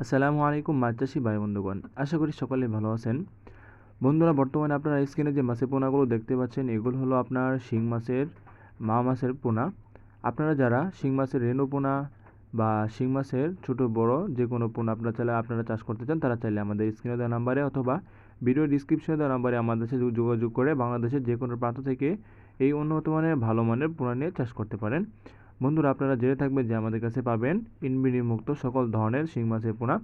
আসসালামু আলাইকুম মাছ ভাই বন্ধুগণ আশা করি সকলে ভালো আছেন। বন্ধুরা, বর্তমানে আপনারা স্ক্রিনে যে মাছের পোনাগুলো দেখতে পাচ্ছেন, এগুলো হলো আপনার শিং মাছের, মা মাছের পোনা। আপনারা যারা শিং মাছের রেণু পোনা বা শিং মাছের ছোট, বড় যে কোনো পোনা আপনারা চাইলে আপনারা চাষ করতে চান, তারা চাইলে আমাদের স্ক্রিনে দেওয়া নাম্বারে অথবা ভিডিও ডিসক্রিপশনে দেওয়া নাম্বারে আমাদের সাথে যোগাযোগ করে বাংলাদেশের যে কোনো প্রান্ত থেকে এই উন্নত মানের ভালো মানের পোনা নিয়ে চাষ করতে পারেন। বন্ধুরা, আপনারা জেনে থাকবেন যে আমাদের কাছে পাবেন ইনবিডি মুক্ত সকল ধরনের শিং মাছের পোনা।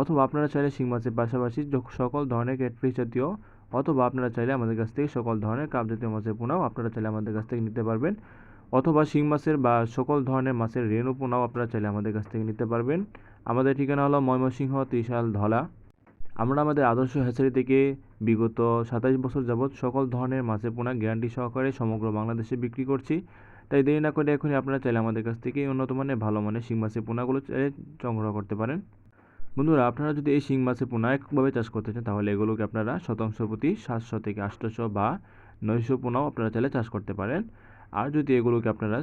অথবা আপনারা চাইলে শিং মাছের পাশাপাশি সকল ধরনের ক্যাটফিশ জাতীয়, অথবা আপনারা চাইলে আমাদের কাছ থেকে সকল ধরনের কাপ জাতীয় মাছের পোনাও আপনারা চাইলে আমাদের কাছ থেকে নিতে পারবেন। অথবা শিং মাছের বা সকল ধরনের মাছের রেণু পোনাও আপনারা চাইলে আমাদের কাছ থেকে নিতে পারবেন। আমাদের ঠিকানা হলো ময়মনসিংহ, ত্রিশাল, ধলা। আমরা আমাদের আদর্শ হ্যাচারি থেকে বিগত সাতাশ বছর যাবৎ সকল ধরনের মাছের পোনা গ্যারান্টি সহকারে সমগ্র বাংলাদেশে বিক্রি করছি। তাই দেরি না করে এখনই আপনারা চাইলে আমাদের কাছ থেকে উন্নত মানের ভালো মানের শিং মাছের পোনাগুলো চাইলে সংগ্রহ করতে পারেন। বন্ধুরা, আপনারা যদি এই শিং মাছের পোনা একভাবে চাষ করতে চান, তাহলে এগুলোকে আপনারা শতাংশ প্রতি সাতশো থেকে আটশোশো বা নয়শো পোনাও আপনারা চাইলে চাষ করতে পারেন। আর যদি এগুলোকে আপনারা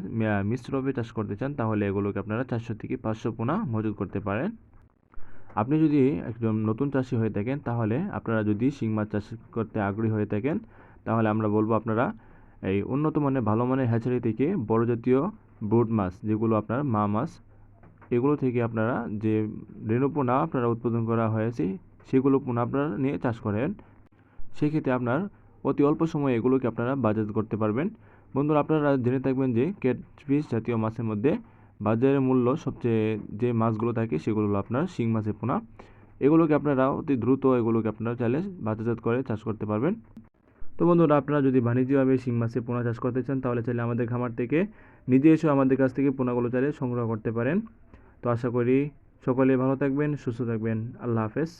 মিশ্রভাবে চাষ করতে চান, তাহলে এগুলোকে আপনারা চারশো থেকে পাঁচশো পোনা মজুত করতে পারেন। আপনি যদি একজন নতুন চাষি হয়ে থাকেন, তাহলে আপনারা যদি শিং মাছ চাষ করতে আগ্রহী হয়ে থাকেন, তাহলে আমরা বলব আপনারা এই উন্নত মানের, ভালো মানের হ্যাচারি থেকে বড় জাতীয় ব্রুড মাছ, যেগুলো আপনার মা মাছ, এগুলো থেকে আপনারা যে রেণু পোনা আপনারা উৎপাদন করা হয়েছে, সেগুলো পোনা আপনারা নিয়ে চাষ করেন। সেক্ষেত্রে আপনার অতি অল্প সময়ে এগুলোকে আপনারা বাজার করতে পারবেন। বন্ধুরা, আপনারা জেনে থাকবেন যে ক্যাটফিশ জাতীয় মাছের মধ্যে বাজারের মূল্য সবচেয়ে যে মাছগুলো থাকে, সেগুলো হলো আপনার শিং মাছের পোনা। এগুলোকে আপনারা অতি দ্রুত এগুলোকে আপনারা চাইলে বাজারজাত করে চাষ করতে পারবেন। তো বন্ধুরা, আপনারা যদি বাণিজ্যিকভাবে শিং মাছের পোনা চাষ করতে চান, তাহলে চাইলে আমাদের খামার থেকে নিজে এসে আমাদের কাছ থেকে পোনাগুলো চাইলে সংগ্রহ করতে পারেন। তো আশা করি সকলে ভালো থাকবেন, সুস্থ থাকবেন। আল্লাহ হাফেজ।